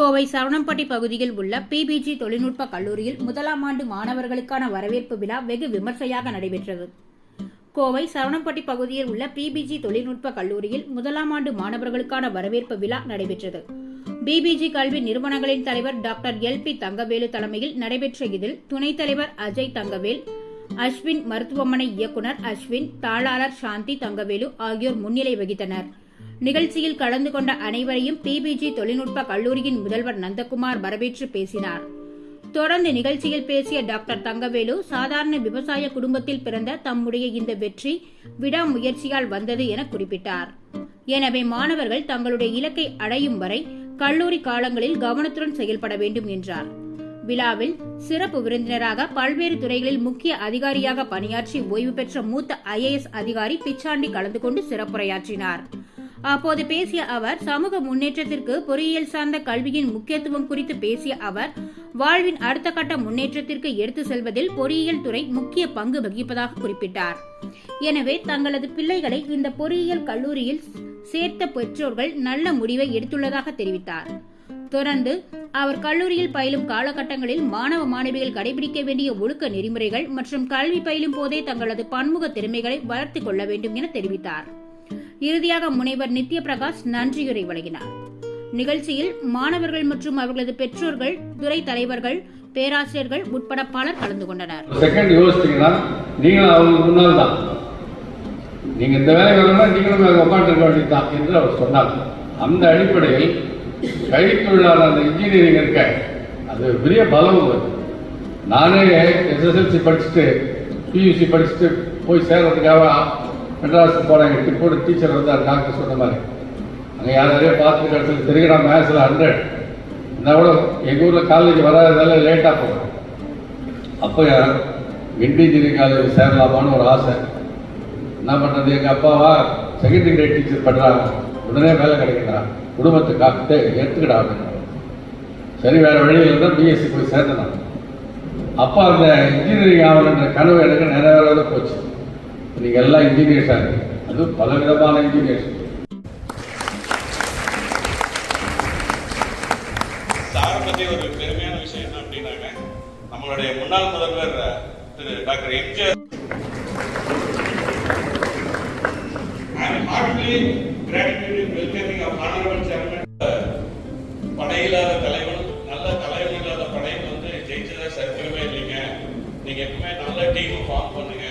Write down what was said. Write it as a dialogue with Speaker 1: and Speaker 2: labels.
Speaker 1: கோவை சரவணம்பட்டி பகுதியில் உள்ள பிபிஜி தொழில்நுட்ப கல்லூரியில் முதலாம் ஆண்டு மாணவர்களுக்கான வரவேற்பு விழா வெகு விமர்சையாக நடைபெற்றது. கோவை சரவணம்பட்டி பகுதியில் உள்ள பிபிஜி தொழில்நுட்ப கல்லூரியில் முதலாம் ஆண்டு மாணவர்களுக்கான வரவேற்பு விழா நடைபெற்றது. பிபிஜி கல்வி நிறுவனங்களின் தலைவர் டாக்டர் எல் பி தங்கவேலு தலைமையில் நடைபெற்ற இதில் துணைத் தலைவர் அஜய் தங்கவேல் அஸ்வின் மருத்துவமனை இயக்குனர் அஸ்வின் தாளாளர் சாந்தி தங்கவேலு ஆகியோர் முன்னிலை வகித்தனர். நிகழ்ச்சியில் கலந்து கொண்ட அனைவரையும் பிபிஜி தொழில்நுட்ப கல்லூரியின் முதல்வர் நந்தகுமார் வரவேற்று பேசினார். தொடர்ந்து நிகழ்ச்சியில் பேசிய டாக்டர் தங்கவேலு சாதாரண விவசாய குடும்பத்தில் பிறந்த தம்முடைய இந்த வெற்றி விடாமுயற்சியால் வந்தது என குறிப்பிட்டார். எனவே மாணவர்கள் தங்களுடைய இலக்கை அடையும் வரை கல்லூரி காலங்களில் கவனத்துடன் செயல்பட வேண்டும் என்றார். விழாவில் சிறப்பு விருந்தினராக பல்வேறு துறைகளில் முக்கிய அதிகாரியாக பணியாற்றி ஓய்வு பெற்ற மூத்த ஐஏஎஸ் அதிகாரி பிச்சாண்டி கலந்து கொண்டு சிறப்புரையாற்றினார். அப்போது பேசிய அவர் சமூக முன்னேற்றத்திற்கு பொறியியல் சார்ந்த கல்வியின் முக்கியத்துவம் குறித்து பேசிய அவர் வாழ்வின் அடுத்த கட்ட முன்னேற்றத்திற்கு எடுத்து செல்வதில் பொறியியல் துறை முக்கிய பங்கு வகிப்பதாக குறிப்பிட்டார். எனவே தங்களது பிள்ளைகளை இந்த பொறியியல் கல்லூரியில் சேர்த்த பெற்றோர்கள் நல்ல முடிவை எடுத்துள்ளதாக தெரிவித்தார். தொடர்ந்து அவர் கல்லூரியில் பயிலும் காலகட்டங்களில் மாணவ மாணவிகள் கடைபிடிக்க வேண்டிய ஒழுக்க நெறிமுறைகள் மற்றும் கல்வி பயிலும் போதே தங்களது பன்முக திறமைகளை வளர்த்துக் கொள்ள வேண்டும் என தெரிவித்தார். இறுதியாக முனைவர் நித்ய பிரகாஷ் நன்றியுரை வழங்கினார். நிகழ்ச்சியில் மாணவர்கள் மற்றும் அவர்களது பெற்றோர்கள் துறை தலைவர்கள் பேராசிரியர்கள் உட்பட பலர் கலந்து கொண்டனர்.
Speaker 2: செகண்ட் யோசிச்சீங்கன்னா நீங்களும் அவங்களுக்கு முன்னால் தான். நீங்க இந்த வேலை வேணும்னா நீங்களும் அங்கே உட்காந்துருக்க வேண்டியதுதான் என்று அவர் சொன்னார். அந்த அடிப்படையில் கைத்தொழிலாளர் அந்த இன்ஜினியரிங் இருக்க அது பெரிய பலம் நானே எஸ்எஸ்எல்சி படிச்சுட்டு பியூசி படிச்சுட்டு போய் சேர்றதுக்காக மெட்ராஸுக்கு போனேன் எட்டு டீச்சர் வந்தார் டாக்டர் சொன்ன மாதிரி. அங்கே யாரையோ பார்த்துட்டு கிடச்சது தெரியுறா மேக்ஸில் ஹண்ட்ரட் இருந்தால் கூட எங்கள் ஊரில் காலேஜ் வராததால லேட்டாக போகிறேன் அப்போ இன்டீஜினியரிங் காலேஜ் சேரலாமான்னு ஒரு ஆசை. என்ன பண்ணுறது எங்கள் அப்பாவா செகண்டரி கிரேட் டீச்சர் பண்ணுறாங்க உடனே வேலை கிடைக்கிறான் குடும்பத்தை காத்து எடுத்துக்கிடா சரி வேற வழியில் இருந்தால் பிஎஸ்சி போய் சேர்ந்தேன் அப்பா அந்த இன்ஜினியரிங் ஆகணுன்ற கனவு எனக்கு நிறைவேறாத போச்சு. நீங்கள் எல்லாம் இன்ஜினியர்ஸாக இருக்கு அதுவும் பல விதமான இன்ஜினியர்ஸ்
Speaker 3: சாரை பத்தி ஒரு பெருமையான விஷயம் என்ன அப்படின்னாங்க நம்மளுடைய முன்னாள் முதல்வர் திரு டாக்டர் எம்ஜிஆர் I am படையில்லாத தலைவனும் நல்ல தலைவன் இல்லாத படையை வந்து ஜெயிச்சதா சரித்திரமே இல்லைங்க. நீங்க எப்பவுமே நல்ல டீம் ஃபார்ம் பண்ணுங்க.